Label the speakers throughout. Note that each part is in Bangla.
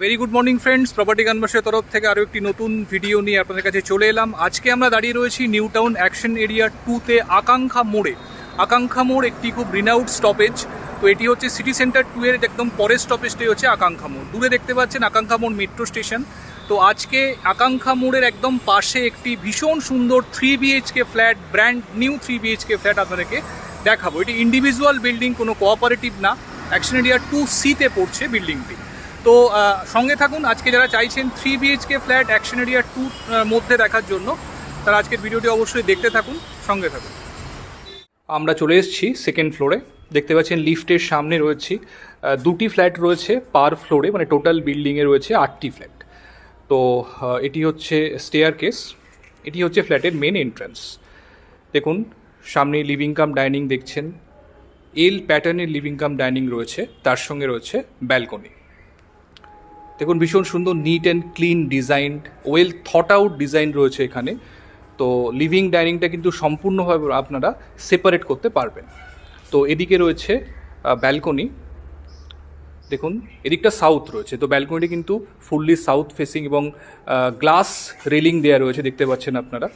Speaker 1: Very good morning friends property গানবাসের তরফ থেকে আরও একটি নতুন ভিডিও নিয়ে আপনাদের কাছে চলে এলাম। আজকে আমরা দাঁড়িয়ে রয়েছি নিউ টাউন অ্যাকশন এরিয়া টুতে আকাঙ্ক্ষা মোড়ে আকাঙ্ক্ষা মোড় একটি খুব রিনাউড স্টপেজ তো এটি হচ্ছে সিটি সেন্টার টু এর একদম পরের স্টপেজটাই হচ্ছে আকাঙ্ক্ষা মোড় দূরে দেখতে পাচ্ছেন আকাঙ্ক্ষা মোড় মেট্রো স্টেশন তো আজকে আকাঙ্ক্ষা মোড়ের একদম পাশে একটি ভীষণ সুন্দর three BHK flat brand new three BHK flat আপনাদেরকে দেখাবো। এটি ইন্ডিভিজুয়াল বিল্ডিং কোনো কোঅপারেটিভ না। অ্যাকশন এরিয়া টু সিতে পড়ছে বিল্ডিংটি তো সঙ্গে থাকুন। আজকে যারা চাইছেন three BHK flat Action Area two মধ্যে দেখার জন্য, তারা আজকের ভিডিওটি অবশ্যই দেখতে থাকুন, সঙ্গে থাকুন। আমরা চলে এসেছি সেকেন্ড ফ্লোরে দেখতে পাচ্ছেন লিফটের সামনে রয়েছি দুটি ফ্ল্যাট রয়েছে পার ফ্লোরে মানে টোটাল বিল্ডিংয়ে রয়েছে আটটি ফ্ল্যাট তো এটি হচ্ছে স্টেয়ার কেস এটি হচ্ছে ফ্ল্যাটের মেন এন্ট্রান্স দেখুন, সামনে লিভিং কাম ডাইনিং দেখছেন এল প্যাটার্নের লিভিং কাম ডাইনিং রয়েছে, তার সঙ্গে রয়েছে ব্যালকনি দেখুন, ভীষণ সুন্দর neat and clean design well thought out design রয়েছে এখানে। তো লিভিং ডাইনিংটা কিন্তু সম্পূর্ণভাবে আপনারা সেপারেট করতে পারবেন। তো এদিকে রয়েছে ব্যালকনি দেখুন, এদিকটা সাউথ রয়েছে। তো ব্যালকনিটি কিন্তু ফুললি সাউথ ফেসিং এবং গ্লাস রেলিং দেওয়া রয়েছে, দেখতে পাচ্ছেন আপনারা।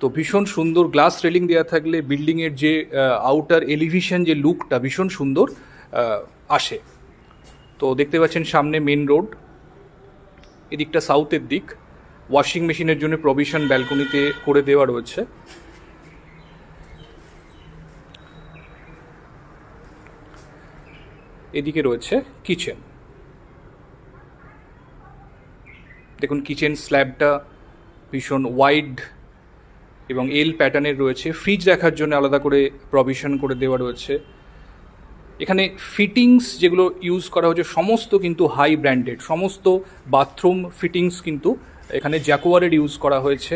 Speaker 1: তো ভীষণ সুন্দর গ্লাস রেলিং দেওয়া থাকলে বিল্ডিংয়ের যে আউটার এলিভিশন যে লুকটা ভীষণ সুন্দর আসে। তো দেখতে পাচ্ছেন সামনে মেন রোড এদিকটা সাউথের দিক। ওয়াশিং মেশিনের জন্য প্রভিশন ব্যালকনিতে করে দেওয়া রয়েছে। এদিকে রয়েছে কিচেন দেখুন কিচেন স্ল্যাবটা ভীষণ ওয়াইড এবং এল প্যাটার্নের রয়েছে। ফ্রিজ রাখার জন্য আলাদা করে প্রভিশন করে দেওয়া রয়েছে। এখানে ফিটিংস যেগুলো ইউজ করা হচ্ছে সমস্ত কিন্তু হাই ব্র্যান্ডেড সমস্ত বাথরুম ফিটিংস কিন্তু এখানে জ্যাকোয়ারের ইউজ করা হয়েছে।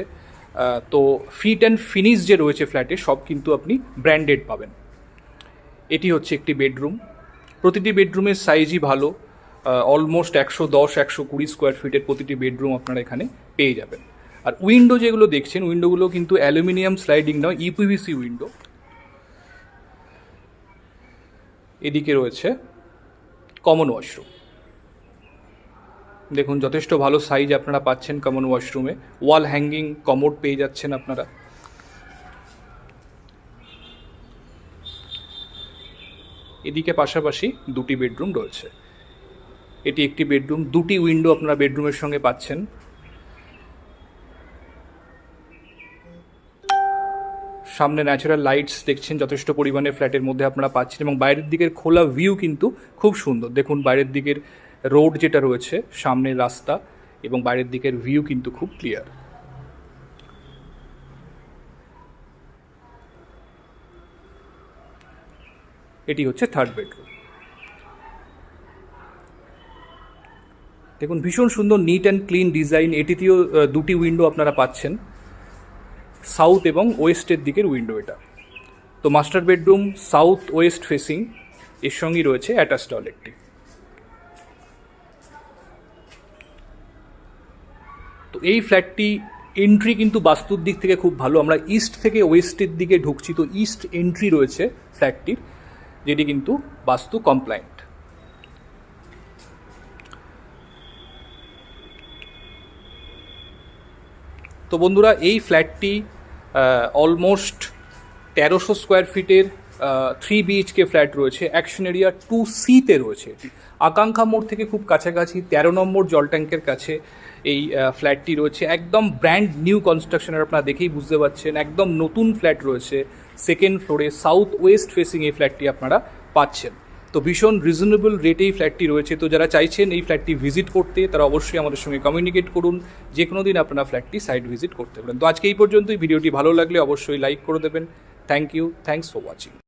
Speaker 1: তো ফিট অ্যান্ড ফিনিশ যে রয়েছে ফ্ল্যাটে সব কিন্তু আপনি ব্র্যান্ডেড পাবেন। এটি হচ্ছে একটি বেডরুম প্রতিটি বেডরুমের সাইজই ভালো। অলমোস্ট একশো দশ, একশো কুড়ি স্কোয়ার ফিটের প্রতিটি বেডরুম আপনারা এখানে পেয়ে যাবেন। আর উইন্ডো যেগুলো দেখছেন উইন্ডোগুলো কিন্তু অ্যালুমিনিয়াম স্লাইডিং নয় E ইপিভিসি উইন্ডো এদিকে রয়েছে কমন ওয়াশরুম দেখুন, যথেষ্ট ভালো সাইজ আপনারা পাচ্ছেন কমন ওয়াশরুমে ওয়াল হ্যাঙ্গিং কমোড পেয়ে যাচ্ছেন আপনারা। এদিকে পাশাপাশি দুটি বেডরুম রয়েছে। এটি একটি বেডরুম দুটি উইন্ডো আপনারা বেডরুমের সঙ্গে পাচ্ছেন। সামনে ন্যাচারাল লাইটস দেখছেন, যথেষ্ট পরিমাণে ফ্ল্যাটের মধ্যে আপনারা পাচ্ছেন এবং বাইরের দিকের খোলা ভিউ কিন্তু খুব সুন্দর। দেখুন, বাইরের দিকের রোড যেটা রয়েছে, সামনের রাস্তা এবং বাইরের দিকের ভিউ কিন্তু খুব ক্লিয়ার এটি হচ্ছে থার্ড বেডরুম দেখুন, ভীষণ সুন্দর নিট অ্যান্ড ক্লিন ডিজাইন এটিতেও দুটি উইন্ডো আপনারা পাচ্ছেন। সাউথ এবং ওয়েস্টের দিকের উইন্ডো এটা। তো master bedroom south west facing, এর সঙ্গেই রয়েছে অ্যাটাচ টয়লেটটি। তো এই ফ্ল্যাটটি এন্ট্রি কিন্তু বাস্তুর দিক থেকে খুব ভালো। আমরা ইস্ট থেকে ওয়েস্টের দিকে ঢুকছি, তো ইস্ট এন্ট্রি রয়েছে ফ্ল্যাটটির, যেটি কিন্তু বাস্তু কমপ্লায়েন্ট। তো বন্ধুরা, এই ফ্ল্যাটটি অলমোস্ট তেরোশো স্কোয়ার ফিটের থ্রি বিএইচকে ফ্ল্যাট রয়েছে। অ্যাকশন এরিয়া টু সিতে রয়েছে। আকাঙ্ক্ষা মোড় থেকে খুব কাছাকাছি, তেরো নম্বর জল ট্যাঙ্কের কাছে এই ফ্ল্যাটটি রয়েছে। একদম ব্র্যান্ড নিউ কনস্ট্রাকশনের আপনারা দেখেই বুঝতে পারছেন একদম নতুন ফ্ল্যাট রয়েছে। সেকেন্ড ফ্লোরে সাউথ ওয়েস্ট ফেসিং এই ফ্ল্যাটটি আপনারা পাচ্ছেন। তো ভীষণ রিজনেবল রেটে এই ফ্ল্যাটটি রয়েছে। তো যারা চাইছেন এই ফ্ল্যাটটি ভিজিট করতে, তারা অবশ্যই আমাদের সঙ্গে কমিউনিকেট করুন। যে কোনো দিন আপনারা ফ্ল্যাটটি সাইট ভিজিট করতে পারেন। তো আজকে এই পর্যন্তই। ভিডিওটি ভালো লাগলে অবশ্যই লাইক করে দেবেন। Thank you thanks for watching